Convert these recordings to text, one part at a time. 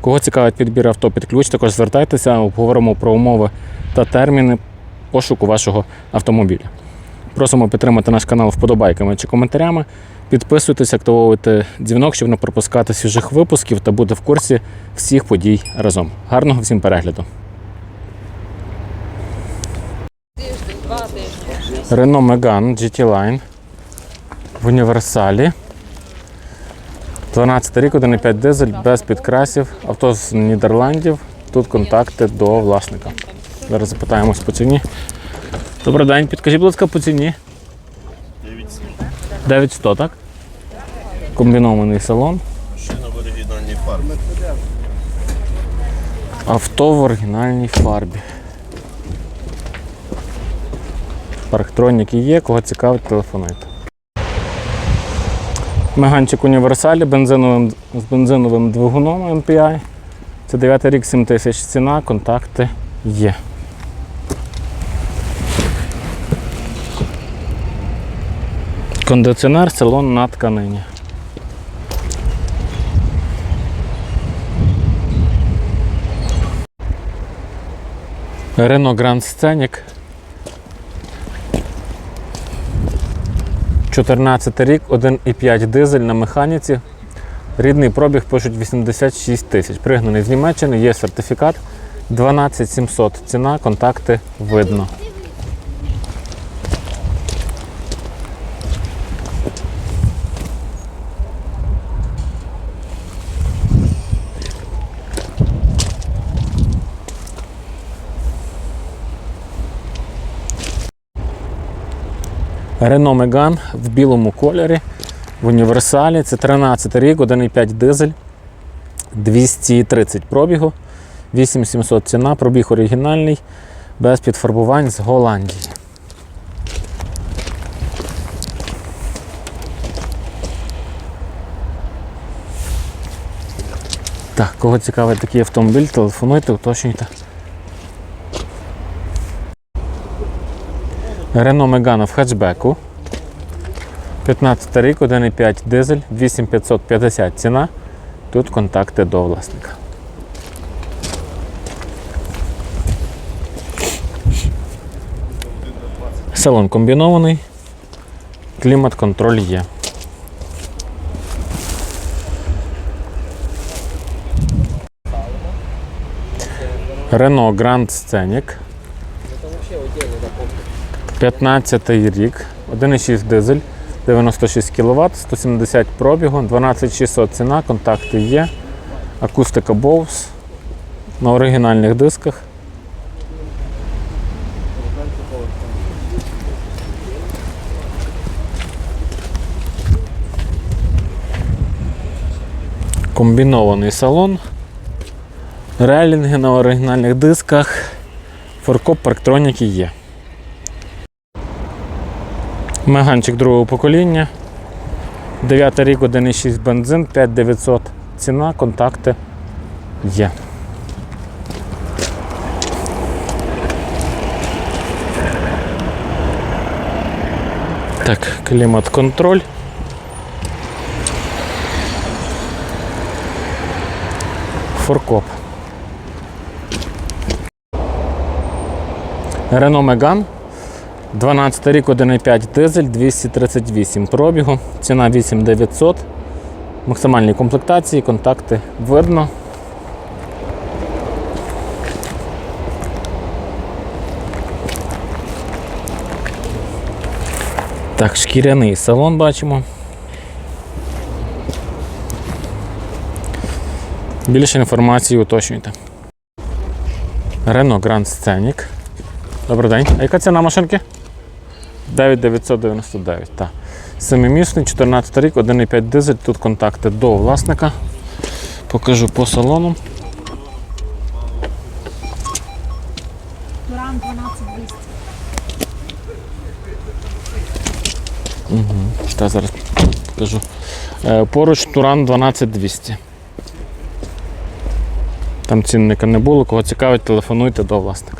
Кого цікавить підбір авто під ключ, також звертайтеся, обговоримо про умови та терміни пошуку вашого автомобіля. Просимо підтримати наш канал вподобайками чи коментарями. Підписуйтесь, активовуйте дзвінок, щоб не пропускати свіжих випусків та бути в курсі всіх подій разом. Гарного всім перегляду! Renault Megane GT Line в універсалі. 12 рік, 1,5 дизель, без підкрасів, авто з Нідерландів. Тут контакти до власника. Зараз запитаємось по ціні. Добрий день, підкажіть, будь ласка, по ціні. 9100, так? Комбінований салон. Машина в оригінальній фарбі. Авто в оригінальній фарбі. Парктроніки є, кого цікавить, телефонуйте. Меганчик універсалі бензиновим, з бензиновим двигуном MPI. Це 9 рік 7 тисяч ціна, контакти є. Кондиціонер, салон на тканині. Renault Grand Scenic. 14 рік, 1,5 дизель на механіці. Рідний пробіг пишуть 86 тисяч. Пригнаний з Німеччини, є сертифікат 12700. Ціна, контакти видно. Renault Megane в білому кольорі, в універсалі. Це 13 рік, 1,5 дизель, 230 пробігу, 8700 ціна, пробіг оригінальний, без підфарбувань з Голландії. Так, кого цікавить такий автомобіль, телефонуйте, уточнюйте. Renault Megane в хетчбеку. 15 рік, 1,5 дизель, 8550 ціна. Тут контакти до власника. Салон комбінований. Клімат-контроль є. Renault Grand Scenic. 15 рік, 1,6 дизель, 96 кВт, 170 пробігу, 12600 ціна, контакти є. Акустика Bose на оригінальних дисках. Комбінований салон. Рейлінги на оригінальних дисках. Форкоп парктроніки є. Меганчик другого покоління. 9 рік, 1,6 бензин, 5900 ціна, контакти є. Так, клімат-контроль. Форкоп. Renault Megane 12 рік, 1,5 дизель, 238 пробігу, ціна 8900. Максимальні комплектації, контакти видно. Так, шкіряний салон бачимо. Більше інформації уточнюйте. Renault Grand Scenic. Добрий день. А яка ціна машинки? 9999. так. Семимісний, 14 рік, 1,5 дизель, тут контакти до власника. Покажу по салону. Туран 12200. Угу. Та зараз покажу. Е, поруч Туран 12200. Там цінника не було, кого цікавить, телефонуйте до власника.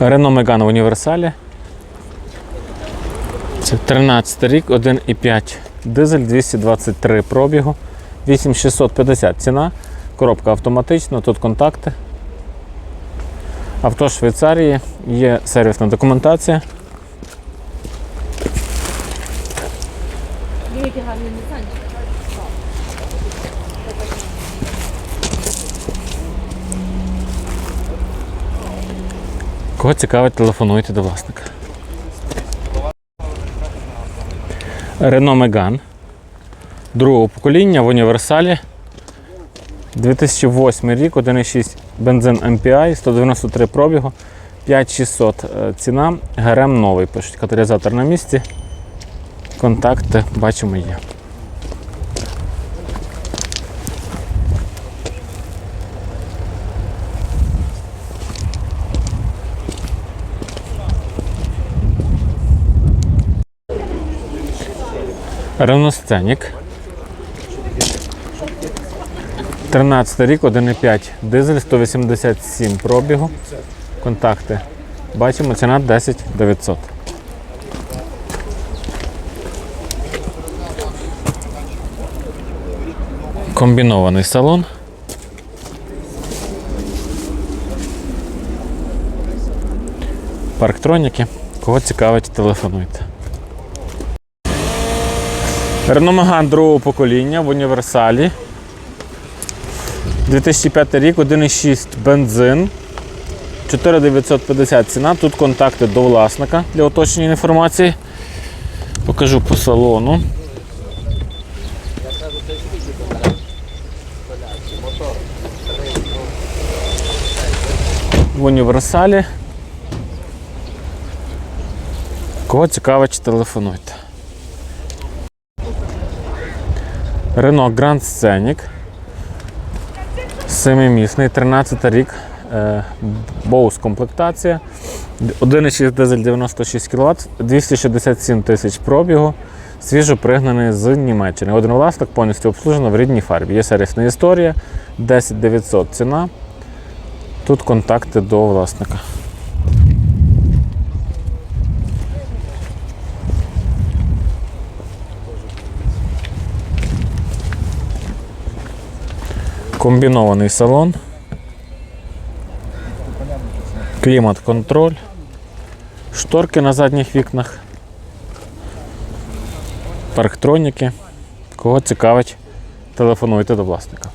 Рено Меган в універсалі. Це 13 рік, 1,5 дизель, 223 пробігу, 8650 ціна, коробка автоматична, тут контакти. Авто Швейцарії, є сервісна документація. Який гарний Кого цікавить, телефонуйте до власника. Рено Меган. Другого покоління в універсалі. 2008 рік, 1,6 бензин MPI, 193 пробігу, 5600 е, ціна, ГРМ новий. Пишуть, каталізатор на місці. Контакти бачимо є. Renault Scenic. 13 рік, 1,5 дизель, 187 пробігу. Контакти. Бачимо, ціна 10 900. Комбінований салон. Парктроніки. Кого цікавить, телефонуйте. Renault Megane другого покоління в універсалі. 2005 рік, 1,6 бензин. 4950 ціна. Тут контакти до власника для уточнення інформації. Покажу по салону. В універсалі. Кого цікавить, телефонуйте. Renault Grand Scenic. Семимісний, 13 рік. Е, Боус комплектація. 1,6 дизель 96 кВт, 267 тисяч пробігу. Свіжо пригнаний з Німеччини. Один власник повністю обслужено в рідній фарбі. Є сервісна історія, 10 900 ціна. Тут контакти до власника. Комбінований салон. Клімат-контроль. Шторки на задніх вікнах. Парктроніки. Кого цікавить, телефонуйте до власника.